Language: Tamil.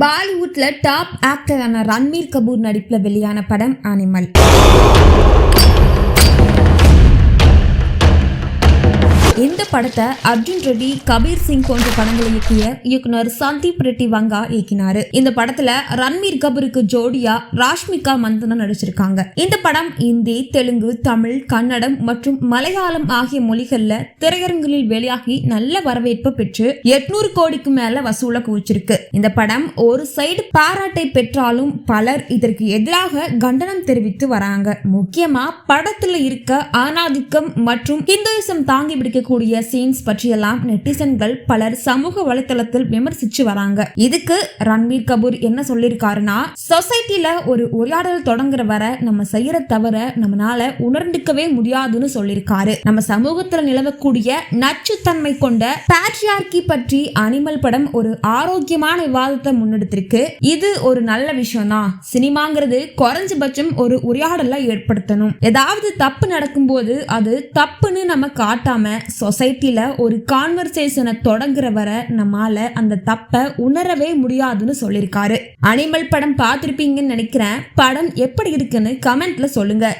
பாலிவுட்ல டாப் ஆக்டரான ரன்வீர் கபூர் நடிப்பில் வெளியான படம் அனிமல் இந்த படத்தை அர்ஜுன் ரெட்டி கபீர் சிங் போன்ற படங்களை இயக்கிய இயக்குனர் சந்தீப் ரெட்டி வங்கா இயக்கினாரு. இந்த படத்துல ரன்வீர் கபூருக்கு ஜோடியா ராஷ்மிகா மந்தனா நடிச்சிருக்காங்க. இந்த படம் இந்தி தெலுங்கு தமிழ் கன்னடம் மற்றும் மலையாளம் ஆகிய மொழிகள்ல திரையரங்குகளில் வெளியாகி நல்ல வரவேற்பு பெற்று எட்நூறு கோடிக்கு மேல வசூல குவிச்சிருக்கு. இந்த படம் ஒரு சைடு பாராட்டை பெற்றாலும் பலர் இதற்கு எதிராக கண்டனம் தெரிவித்து வராங்க. முக்கியமா படத்துல இருக்க ஆணாதிக்கம் மற்றும் ஹிந்துயிசம் தாங்கி இருக்கக்கூடிய சீன்ஸ் பற்றியெல்லாம் நெட்டிசன்கள் பலர் சமூக வலைத்தளத்தில் விமர்சிச்சு வராங்க. இதுக்கு ரன்வீர் கபூர் என்ன சொல்லியிருக்காருன்னா சொசைட்டில ஒரு உரையாடல் தொடங்குற வரை நம்ம செய்யற தவிர நம்மளால உணர்ந்துக்கவே முடியாதுன்னு சொல்லியிருக்காரு நம்ம சமூகத்துல நிலவக்கூடிய நச்சுத்தன்மை கொண்ட பேட்ரியார்கி பற்றி அனிமல் படம் ஒரு ஆரோக்கியமான விவாதத்தை முன்னெடுத்திருக்கு. இது ஒரு நல்ல விஷயம் தான் சினிமாங்கிறது குறைஞ்சபட்சம் ஒரு உரையாடலை ஏற்படுத்தணும். ஏதாவது தப்பு நடக்கும்போது அது தப்புன்னு நம்ம காட்டாம சொசைட்டியில் ஒரு கான்வர்சேஷனை தொடங்குற வரை நம்மால அந்த தப்பை உணரவே முடியாதுன்னு சொல்லியிருக்காரு அனிமல் படம் பார்த்துருப்பீங்கன்னு நினைக்கிறேன். படம் எப்படி இருக்குன்னு கமெண்ட்ல சொல்லுங்க.